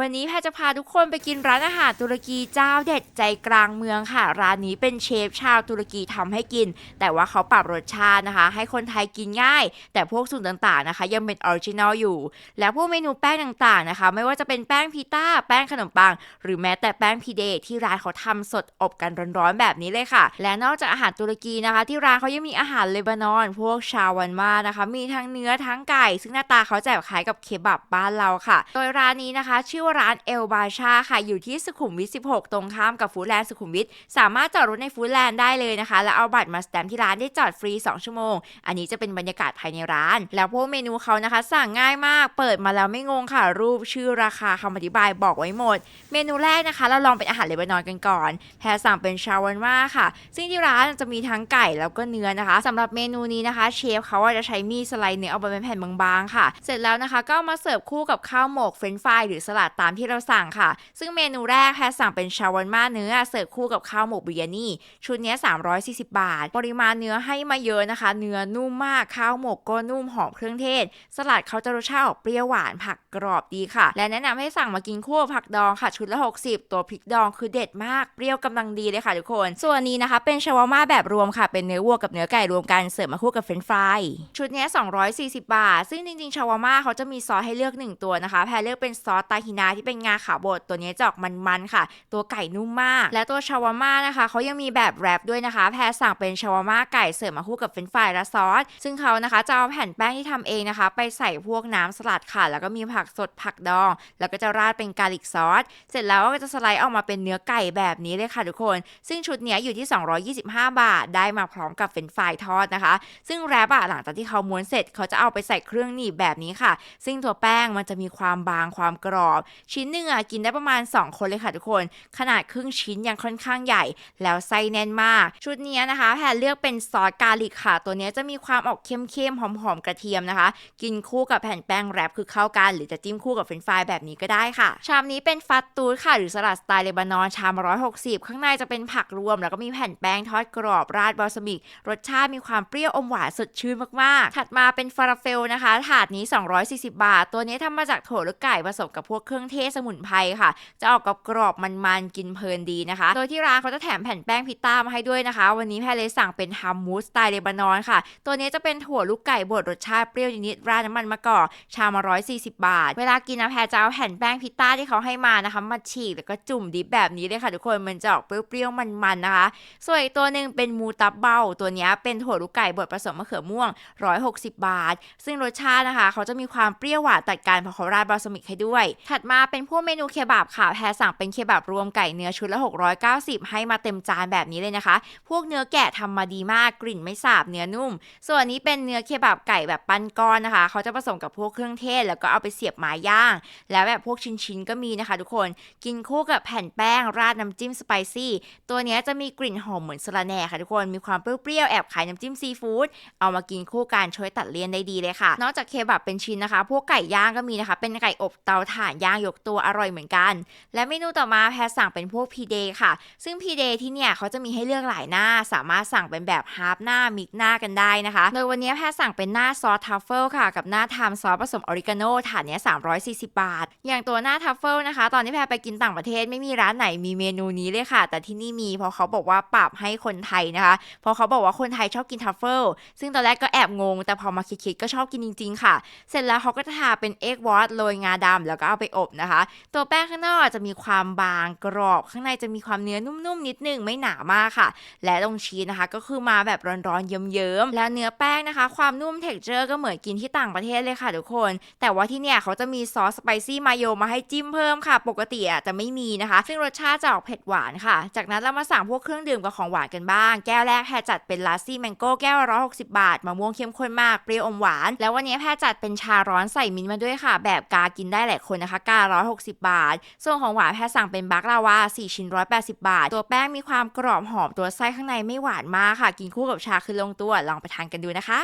วันนี้แพรจะพาทุกคนไปกินร้านอาหารตุรกีเจ้าเด็ดใจกลางเมืองค่ะ ร้านนี้เป็นเชฟชาวตุรกีทำให้กิน แต่ว่าเขาปรับรสชาตินะคะ ให้คนไทยกินง่าย แต่พวกสูตรต่างๆนะคะ ยังเป็นออริจินอลอยู่ แล้วพวกเมนูแป้งต่างๆนะคะ ไม่ว่าจะเป็นแป้งพิต้า แป้งขนมปัง หรือแม้แต่แป้งพีเดที่ร้านเขาทำสดอบกันร้อนๆแบบนี้เลยค่ะ และนอกจากอาหารตุรกีนะคะ ที่ร้านเขายังมีอาหารเลบานอน พวกชาวันมานะคะ มีทั้งเนื้อทั้งไก่ ซึ่งหน้าตาเขาจะแบบคล้ายกับเคบับบ้านเราค่ะ โดยร้านนี้นะคะชื่อ่ร้านเอลบาชาค่ะ อยู่ที่สุขุมวิท 16 ตรงข้ามกับฟูดแลนด์สุขุมวิท สามารถจอดรถในฟูดแลนด์ได้เลยนะคะ แล้วเอาบัตรมาสแตมป์ที่ร้านได้จอดฟรี 2 ชั่วโมง อันนี้จะเป็นบรรยากาศภายในร้าน แล้วพวกเมนูเขานะคะ สั่งง่ายมาก เปิดมาแล้วไม่งงค่ะ รูปชื่อราคาคำอธิบายบอกไว้หมด เมนูแรกนะคะ เราลองเป็นอาหารเลบานอนกันก่อน แพรสั่งเป็นชาวันมาค่ะ ซึ่งที่ร้านจะมีทั้งไก่แล้วก็เนื้อนะคะสำหรับเมนูนี้นะคะเชฟเขาจะใช้มีดสไลด์เนื้อออกมาเป็นแผ่นบางๆค่ะ เสร็จแล้วนะคะก็มาเสิร์ฟคู่กับข้าวหมกเฟรนฟรายหรือสลัดตามที่เราสั่งค่ะ ซึ่งเมนูแรกแพรสั่งเป็นชาวันมาเนื้อเสิร์ฟคู่กับข้าวหมกบิยานี่ ชุดนี้ย340 บาท ปริมาณเนื้อให้มาเยอะนะคะ เนื้อนุ่มมากข้าวหมกก็นุ่มหอมเครื่องเทศ สลัดเขาจะรสชาติออกเปรี้ยวหวานผักกรอบดีค่ะ และแนะนำให้สั่งมากินคู่ผักดองค่ะ ชุดละ 60 ตัวพริกดองคือเด็ดมากเปรี้ยวกำลังดีเลยค่ะทุกคน ส่วนนี้นะคะเป็นชาวาม่าแบบรวมค่ะ เป็นเนื้อวัวกับเนื้อไก่รวมกันเสิร์ฟมาคู่กับเฟรนช์ฟรายชุดนี้ย240 บาท ซึ่งจริงๆชาวาม่าเขาจะมีซอสให้เลือก 1 ตัวนะคะแพรเลือกเป็นซอสตาฮินาที่เป็นงาขาวบดตัวนี้จะออกมันๆค่ะ ตัวไก่นุ่มมาก และตัวชาวาม่านะคะเขายังมีแบบแรปด้วยนะคะ แพรสั่งเป็นชาวาม่าไก่เสิร์ฟมาคู่กับเฟรนฟรายและซอส ซึ่งเขานะคะจะเอาแผ่นแป้งที่ทำเองนะคะ ไปใส่พวกน้ำสลัดค่ะ แล้วก็มีผักสดผักดอง แล้วก็จะราดเป็นกาลิกซอส เสร็จแล้วก็จะสไลด์ออกมาเป็นเนื้อไก่แบบนี้เลยค่ะทุกคน ซึ่งชุดเนี้ยอยู่ที่ 225 บาท ได้มาพร้อมกับเฟรนฟรายทอดนะคะ ซึ่งแรปอะหลังจากที่เขาม้วนเสร็จเขาจะเอาไปใส่เครื่องหนีบแบบนี้ค่ะ ซึ่งตัวแป้งมันจะมีความบางความกรอบชิ้นหนึ่งอะกินได้ประมาณ 2 คนเลยค่ะทุกคน ขนาดครึ่งชิ้นยังค่อนข้างใหญ่ แล้วไส้แน่นมาก ชุดนี้นะคะแพรเลือกเป็นซอสกาลิกค่ะ ตัวนี้จะมีความออกเข้มๆหอมๆกระเทียมนะคะ กินคู่กับแผ่นแป้งแรปคือเข้ากัน หรือจะจิ้มคู่กับเฟรนฟรายแบบนี้ก็ได้ค่ะ ชามนี้เป็นฟัตตูดค่ะหรือสลัดสไตล์เลบานอนชาม160 ข้างในจะเป็นผักรวม แล้วก็มีแผ่นแป้งทอดกรอบราดบอลซามิก รสชาติมีความเปรี้ยวอมหวานสดชื่นมากๆ ถัดมาเป็นฟาราเฟลนะคะ ถาดนี้ 240 บาท ตัวนี้ทำมาจากถั่วและไก่ผสมกับพวกเครื่องเทศสมุนไพรค่ะ จะออกกับกรอบมันๆกินเพลินดีนะคะ โดยที่ร้านเขาจะแถมแผ่นแป้งพิต้ามาให้ด้วยนะคะ วันนี้แพรเลยสั่งเป็นฮัมมูสสไตล์เลบานอนค่ะ ตัวนี้จะเป็นถั่วลูกไก่บดรสชาติเปรี้ยวนิดราดน้ำมันมะกอกชามละ140 บาท เวลากินนะแพรจะเอาแผ่นแป้งพิต้าที่เขาให้มานะคะมาฉีกแล้วก็จุ่มดิบแบบนี้เลยค่ะทุกคนมันจะออกเปรี้ยวๆมันๆนะคะ ส่วนอีกตัวหนึ่งเป็นมูตับเบาตัวนี้เป็นถั่วลูกไก่บดผสมมะเขือม่วง 160 บาท ซึ่งรสชาตินะคะ เขาจะมีความเปรี้ยวหวานตัดกันเพราะเขาราดบาสมิกให้ด้วย ถัดมาเป็นพวกเมนูเคบับค่ะ แพรสั่งเป็นเคบับรวมไก่เนื้อชุดละ 690 ให้มาเต็มจานแบบนี้เลยนะคะ พวกเนื้อแกะทำมาดีมากกลิ่นไม่สาบเนื้อนุ่ม ส่วนนี้เป็นเนื้อเคบับไก่แบบปั้นก้อนนะคะ เขาจะผสมกับพวกเครื่องเทศ แล้วก็เอาไปเสียบไม้ย่าง แล้วแบบพวกชิ้นๆก็มีนะคะ ทุกคนกินคู่กับแผ่นแป้งราดน้ำจิ้มสไปซี่ตัวนี้จะมีกลิ่นหอมเหมือนสะระแหน่ค่ะทุกคนมีความเปรี้ยวๆแอบขายน้ำจิ้มซีฟู้ดเอามากินคู่กันช่วยตัดเลี่ยนได้ดีเลยค่ะ นอกจากเคบับเป็นชิ้นนะคะ พวกไก่ย่างก็มีนะคะ เป็นไก่อบเตาถ่านย่างยกตัวอร่อยเหมือนกัน และเมนูต่อมาแพรสั่งเป็นพวกพีเดค่ะ ซึ่งพีเดที่เนี่ยเขาจะมีให้เลือกหลายหน้า สามารถสั่งเป็นแบบฮาร์ฟหน้ามิกหน้ากันได้นะคะ โดยวันนี้แพรสั่งเป็นหน้าซอสทัฟเฟิลค่ะ กับหน้าไทม์ซอสผสมออริกาโนถาดเนี้ย340 บาท อย่างตัวหน้าทัฟเฟิลนะคะ ตอนที่แพรไปกินต่างประเทศไม่มีร้านไหนมีเมนูนี้เลยค่ะ แต่ที่นี่มีเพราะเขาบอกว่าปรับให้คนไทยนะคะ เพราะเขาบอกว่าคนไทยชอบกินทัฟเฟิลซึ่งตอนแรกก็แอบงง แต่พอมาคิดๆก็ชอบกินจริง ๆ ค่ะ เสร็จแล้วเขาก็จะทาเป็นเอ็กวอตโรยงาดำแล้วก็เอาไปอบนะคะ ตัวแป้งข้างนอกจะมีความบางกรอบ ข้างในจะมีความเนื้อนุ่มๆนิดนึงไม่หนามากค่ะ และตรงชีสนะคะ ก็คือมาแบบร้อนๆเยิ้มๆแล้วเนื้อแป้งนะคะ ความนุ่มเท็กเจอร์ก็เหมือนกินที่ต่างประเทศเลยค่ะทุกคน แต่ว่าที่เนี่ยเขาจะมีซอสสไปซี่มาโยมาให้จิ้มเพิ่มค่ะ ปกติจะไม่มีนะคะ ซึ่งรสชาติจะออกเผ็ดหวานค่ะ จากนั้นเรามาสั่งพวกเครื่องดื่มกับของหวานกันบ้าง แก้วแรกแพรจัดเป็นลาซี่แมงโก้แก้วละ160บาทมะม่วงเข้มข้นมากเปรี้ยวอมหวาน แล้ววันนี้แพรจัดเป็นชาร้อนใส่มิ้นท์มาด้วยค่ะ แบบกากินได้หลายคนนะคะกา160 บาท ส่วนของหวานแพทสั่งเป็นบักลาวา 4 ชิ้น 180 บาท ตัวแป้งมีความกรอบหอมตัวไส้ข้างในไม่หวานมากค่ะ กินคู่กับชาคือลงตัว ลองไปทานกันดูนะคะ